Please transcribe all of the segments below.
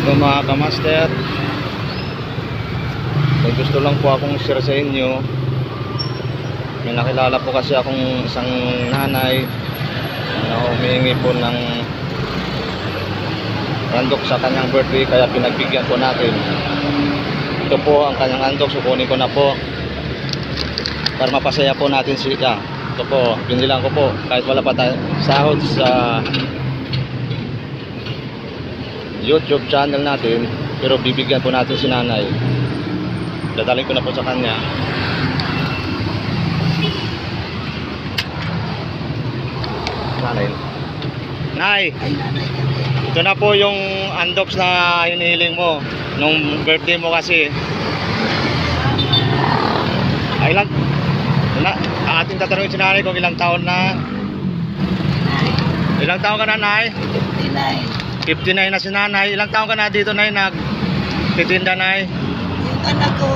Hello mga kamaster. May gusto lang po akong share sa inyo May nakilala po kasi akong isang nanay na humihingi po ng handok sa kanyang birthday kaya pinagbigyan po natin. Ito po ang kanyang handok sukunin ko na po para mapasaya po natin siya. Ito po pinilang ko po. Kahit wala pa tayo sahod sa YouTube channel natin pero bibigyan po natin si nanay. Dadalhin ko na po sa kanya. Nanay. Nay ito na po yung undox na hinihiling mo nung birthday mo kasi. Ay ilang na, ating tatanungin si nanay kung ilang taon na. Ilang taon ka na nay? 59. 59 na si nanay. Ilang taon ka na dito nay nag titinda nay? Yung anak ko,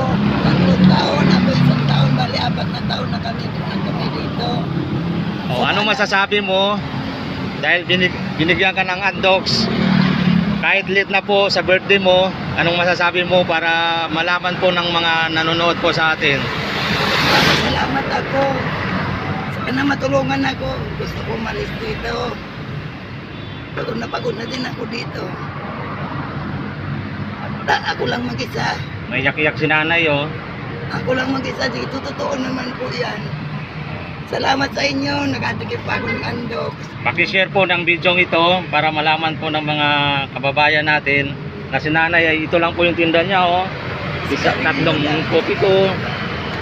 tatlong taon, ako isang taon, bali apat na taon na kami, na kami dito. O ano masasabi mo dahil binig, binigyan ka ng undox kahit late na po sa birthday mo, anong masasabi mo para malaman po ng mga nanonood po sa atin? Salamat ako. Sana matulungan ako. Gusto ko malis dito. Pagod na pagod na din ako dito. At ako lang mag-isa. May yak-yak si nanay oh. Ako lang mag-isa dito. Totoo naman po yan. Salamat sa inyo. Nakatikip pa ako ng andok. Paki-share po ng video ito para malaman po ng mga kababayan natin na si nanay ay ito lang po yung tinda niya oh. Isa, tatlong kopi ko.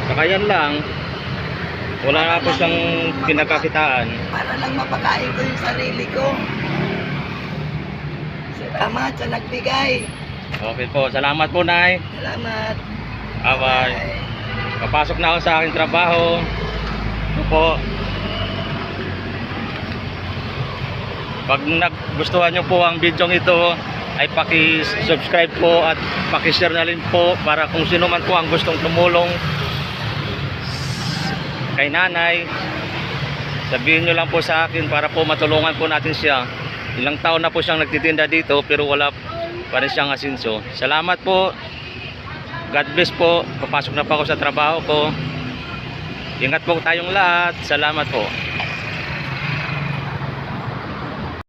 Saka yan lang. Wala na po siyang pinagkakitaan. Para lang mapakain ko yung sarili ko. Salamat sa nagbigay. Okay po, salamat po Nay. Salamat. Bye-bye. Papasok na ako sa aking trabaho. Ito po. Pag nagustuhan nyo po ang video ito, ay paki-subscribe po at paki-share na rin po para kung sino man po ang gustong tumulong kay nanay, sabihin nyo lang po sa akin para po matulungan po natin siya. Ilang taon na po siyang nagtitinda dito pero wala pa rin siyang asinso. Salamat po. God bless po. Papasok na po ako sa trabaho ko. Ingat po tayong lahat. Salamat po.